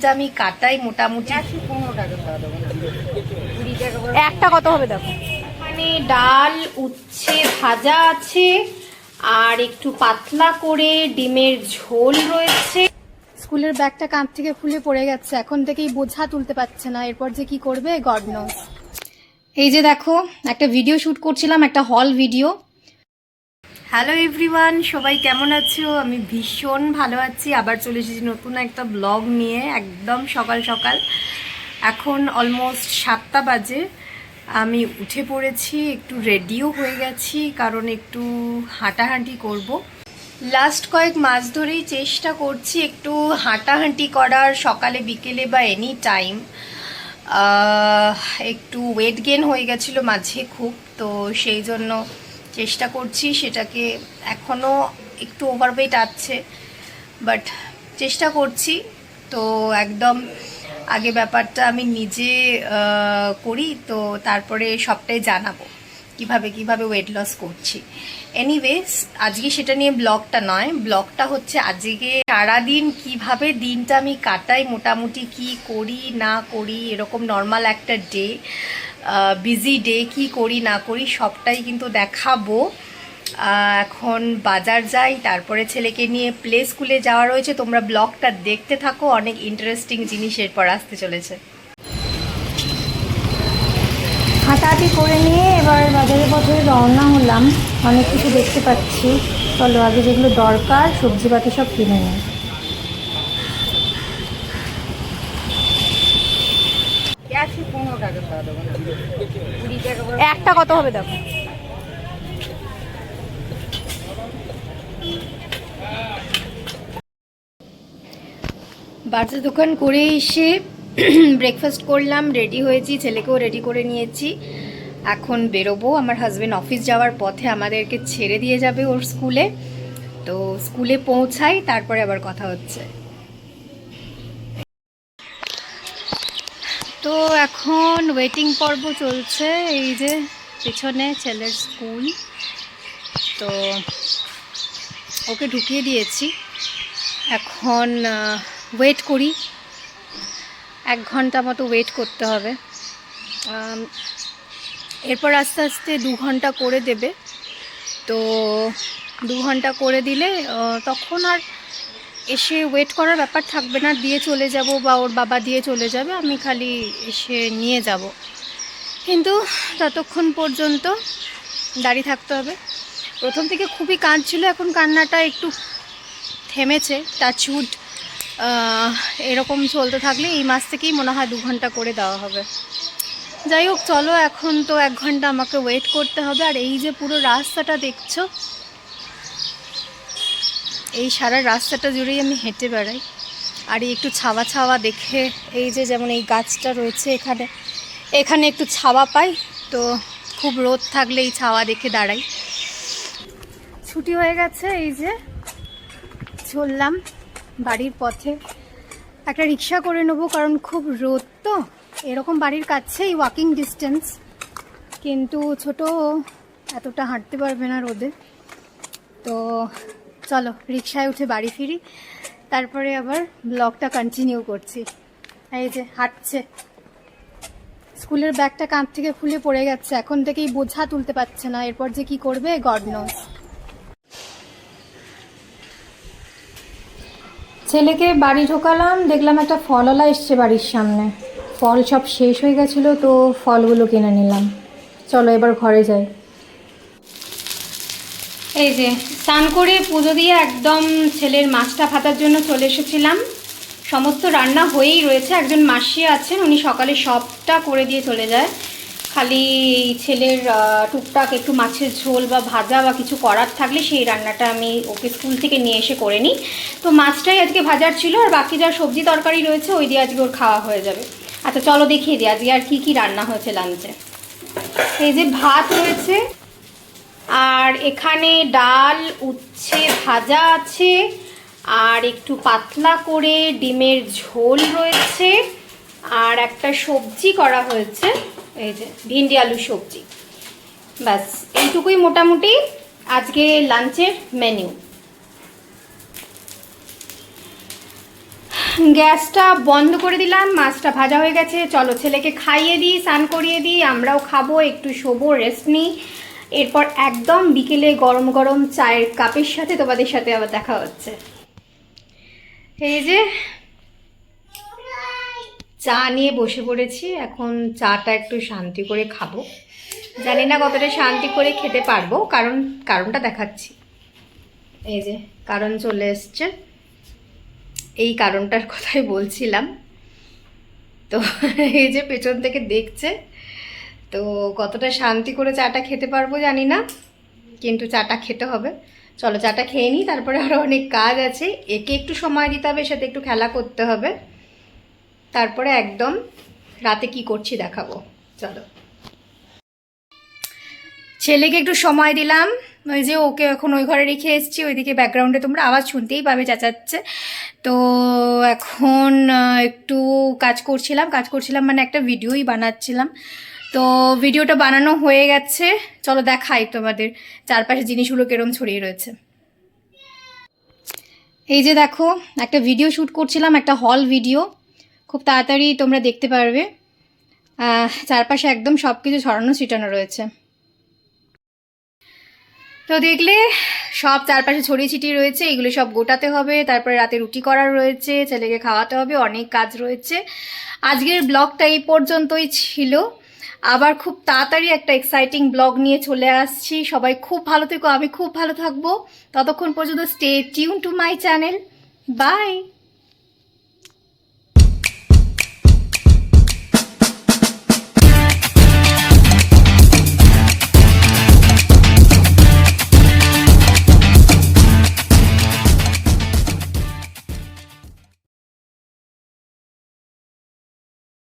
দিনটা আমি কাটাই মোটামুটি। একটা কত হবে দেখো? মানে ডাল উচ্ছে ভাজা আছে আর একটু পাতলা করে ডিমের ঝোল রয়েছে। স্কুলের ব্যাগটা কাঁধ থেকে খুলে পড়ে গেছে এখন থেকেই বোঝা তুলতে পারছে না এরপর যে কি করবে গড নোস এই যে দেখো একটা ভিডিও শুট করছিলাম একটা হল ভিডিও হ্যালো এভরিওয়ান সবাই কেমন আছো? আমি ভীষণ ভালো আছি। আবার চলে এসেছি নতুন একটা ব্লগ নিয়ে, একদম সকাল সকাল। এখন অলমোস্ট সাতটা বাজে। আমি উঠে পড়েছি, একটু রেডিও হয়ে গেছি, কারণ একটু হাঁটাহাঁটি করব। লাস্ট কয়েক মাস ধরেই চেষ্টা করছি একটু হাঁটাহাঁটি করার, সকালে, বিকেলে বা এনি টাইম একটু ওয়েট গেন হয়ে গেছিল মাঝে খুব, তো সেই জন্য চেষ্টা করছি, সেটাকে এখনও একটু ওভারওয়েট আছে বাট চেষ্টা করছি। তো একদম আগে ব্যাপারটা আমি নিজে করি, তো তারপরে সবটাই জানাব, কীভাবে কীভাবে ওয়েট লস করছি। এনিওয়েজ আজকে সেটা নিয়ে ব্লগটা নয়, ব্লগটা হচ্ছে আজকে সারাদিন কীভাবে দিনটা আমি কাটাই, মোটামুটি কি করি, না করি, এরকম নর্মাল একটা ডে বিজি ডে কি করি, না করি, সবটাই কিন্তু দেখাবো। এখন বাজার যাই, তারপরে ছেলেকে নিয়ে প্লে স্কুলে যাওয়া রয়েছে। তোমরা ব্লগটা দেখতে থাকো, অনেক ইন্টারেস্টিং জিনিস এরপর আসতে চলেছে। হাঁটাহাঁটি করে নিয়ে এবার বাজারের পথে রওনা হলাম। অনেক কিছু দেখতে পাচ্ছি। চলো, আগে যেগুলো দরকার সবজিপাতি সব কিনে নিই একশো পনেরো টাকা খাওয়া দেবো না কুড়ি টাকা করে একটা কত হবে দেখো? বাজার দোকান করে এসে ব্রেকফাস্ট করলাম রেডি হয়েছি, ছেলেকেও রেডি করে নিয়েছি। এখন বেরোবো, আমার হাজবেন্ড অফিস যাওয়ার পথে আমাদেরকে ছেড়ে দিয়ে যাবে ওর স্কুলে তো স্কুলে পৌঁছাই, তারপরে আবার কথা হচ্ছে। এখন ওয়েটিং পর্ব চলছে, এই যে পেছনে ছেলের স্কুল। তো ওকে ঢুকিয়ে দিয়েছি। এখন ওয়েট করি। এক ঘণ্টা মতো ওয়েট করতে হবে। এরপর আস্তে আস্তে দু ঘণ্টা করে দেবে। তো দু ঘণ্টা করে দিলে তখন আর এসে ওয়েট করার ব্যাপার থাকবে না, দিয়ে চলে যাব বা ওর বাবা দিয়ে চলে যাবে, আমি খালি এসে নিয়ে যাব। কিন্তু ততক্ষণ পর্যন্ত দাঁড়িয়ে থাকতে হবে। প্রথম থেকে খুবই কাঁদছিল, এখন কান্নাটা একটু থেমেছে টাচউড এরকম চলতে থাকলে এই মাস থেকেই মনে হয় দু ঘণ্টা করে দেওয়া হবে। যাই হোক, চলো, এখন তো এক ঘণ্টা আমাকে ওয়েট করতে হবে, আর এই যে পুরো রাস্তাটা দেখছ এই সারা রাস্তাটা জুড়েই আমি হেঁটে বেড়াই। আর একটু ছাওয়া ছাওয়া দেখে এই যে যেমন এই গাছটা রয়েছে এখানে এখানে একটু ছাওয়া পাই, তো খুব রোদ থাকলে এই ছাওয়া দেখে দাঁড়াই। ছুটি হয়ে গেছে, এই যে চললাম বাড়ির পথে। একটা রিক্সা করে নেব, কারণ খুব রোদ তো। এরকম বাড়ির কাছেই ওয়াকিং ডিস্টেন্স কিন্তু ছোট, এতটা হাঁটতে পারবে না রোদে। তো চলো, রিক্সায় উঠে বাড়ি ফিরি। তারপরে আবার ব্লগটা কন্টিনিউ করছি। এই যে, হাঁটছে। স্কুলের ব্যাগটা কাঁধ থেকে খুলে পড়ে গেছে। এখন থেকেই বোঝা তুলতে পারছে না, এরপর যে কি করবে গড নোস ছেলেকে বাড়ি ঢোকালাম, দেখলাম একটা ফলওয়ালা এসছে বাড়ির সামনে। ফল সব শেষ হয়ে গেছিল, তো ফলগুলো কিনে নিলাম। চলো, এবার ঘরে যাই। এই যে, স্নান করে পুজো দিয়ে একদম ছেলের মাছটা ভাতার জন্য চলে এসেছিলাম। সমস্ত রান্না হয়েই রয়েছে, একজন মাসি আছেন, উনি সকালে সবটা করে দিয়ে চলে যায়। খালি ছেলের টুকটাক একটু মাছের ঝোল বা ভাজা বা কিছু করার থাকলে সেই রান্নাটা আমি ওকে স্কুল থেকে নিয়ে এসে করে নিই। তো মাছটাই আজকে ভাজার ছিল, আর বাকি যা সবজি তরকারি রয়েছে, ওই দিয়ে আজকে ওর খাওয়া হয়ে যাবে। আচ্ছা চলো দেখিয়ে দিই, আজকে আর কি কি রান্না হয়েছে লাঞ্চে। এই যে ভাত রয়েছে আর এখানে ডাল, উচ্ছে ভাজা আছে, আর একটু পাতলা করে ডিমের ঝোল রয়েছে, আর একটা সবজি করা হয়েছে, এই যে ভিন্ডি আলু সবজি। ব্যাস, এইটুকুই মোটামুটি আজকে লাঞ্চের মেনু। গ্যাসটা বন্ধ করে দিলাম, মাছটা ভাজা হয়ে গেছে, চলো ছেলেকে খাইয়ে দিই, স্নান করিয়ে দিই, আমরাও খাব, একটু শোবো রেস্ট নিই। এরপর একদম বিকেলে গরম গরম চায়ের কাপের সাথে তোমাদের সাথে আবার দেখা হচ্ছে। এই যে চা নিয়ে বসে পড়েছি, এখন চাটা একটু শান্তি করে খাব। জানি না কতটা শান্তি করে খেতে পারব, কারণ, কারণটা দেখাচ্ছি। এই যে কারণ চলে এসছে। এই কারণটার কথাই বলছিলাম। তো এই যে পেছন থেকে দেখছে তো কতটা শান্তি করে চাটা খেতে পারব জানি না, কিন্তু চাটা খেতে হবে। চলো চাটা খেয়ে নিই, তারপরে আরও অনেক কাজ আছে। একে একটু সময় দিতে হবে, সাথে একটু খেলা করতে হবে। তারপরে একদম রাতে কি করছি দেখাবো। চলো। ছেলেকে একটু সময় দিলাম, ওই যে ওকে এখন ওই ঘরে রেখে এসেছি, ওইদিকে ব্যাকগ্রাউন্ডে তোমরা আওয়াজ শুনতেই পাবে, চেঁচাচ্ছে। তো এখন একটু কাজ করছিলাম কাজ করছিলাম মানে একটা ভিডিওই বানাচ্ছিলাম। তো ভিডিওটা বানানো হয়ে গেছে। চলো দেখাই তোমাদের চারপাশে জিনিসগুলো কেরম ছড়িয়ে রয়েছে। এই যে দেখো, একটা ভিডিও শ্যুট করছিলাম, একটা হল ভিডিও খুব তাড়াতাড়ি তোমরা দেখতে পারবে। চারপাশে একদম সব কিছু ছড়ানো, ছিটানো রয়েছে। তো দেখলে, সব চারপাশে ছড়িয়ে ছিটিয়ে রয়েছে, এগুলো সব গোটাতে হবে, তারপরে রাতে রুটি করার রয়েছে, ছেলেকে খাওয়াতে হবে, অনেক কাজ রয়েছে। আজকের ব্লগটা এই পর্যন্তই ছিল। আবার খুব তাড়াতাড়ি একটা এক্সাইটিং ব্লগ নিয়ে চলে আসছি। সবাই খুব ভালো থেকো, আমি খুব ভালো থাকব। ততক্ষণ পর্যন্ত stay tune to my channel bye